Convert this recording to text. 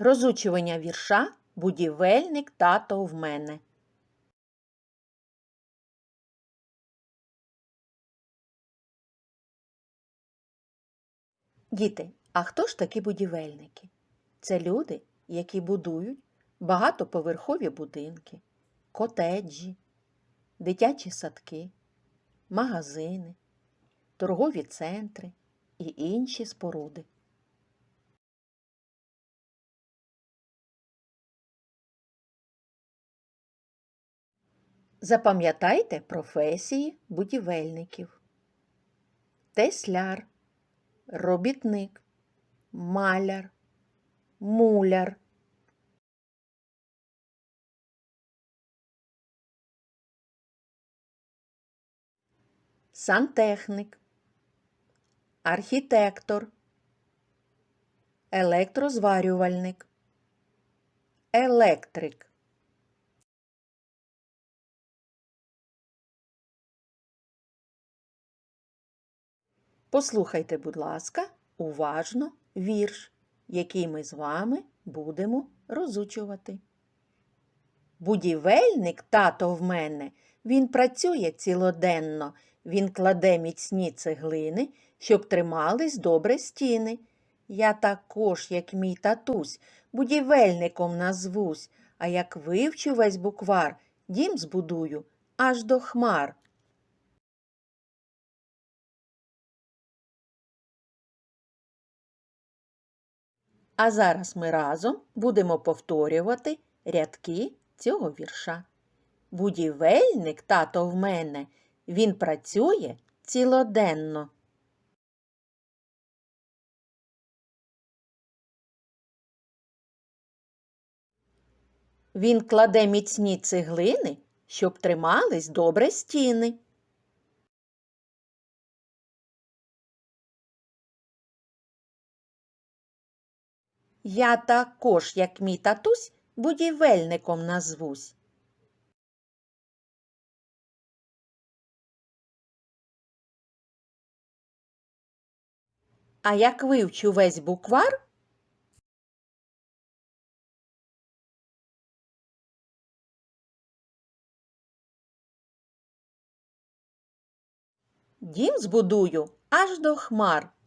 Розучування вірша Будівельник тато в мене. Діти, а хто ж такі будівельники? Це люди, які будують багатоповерхові будинки, котеджі, дитячі садки, магазини, торгові центри і інші споруди. Запам'ятайте професії будівельників. Тесляр, робітник, маляр, муляр. Сантехник, архітектор, електрозварювальник, електрик. Послухайте, будь ласка, уважно вірш, який ми з вами будемо розучувати. Будівельник, тато в мене, він працює цілоденно, він кладе міцні цеглини, щоб тримались добре стіни. Я також, як мій татусь, будівельником назвусь, а як вивчу весь буквар, дім збудую аж до хмар. А зараз ми разом будемо повторювати рядки цього вірша. Будівельник, тато в мене, він працює цілоденно. Він кладе міцні цеглини, щоб тримались добре стіни. Я також, як мій татусь, будівельником назвусь. А як вивчу весь буквар, дім збудую аж до хмар.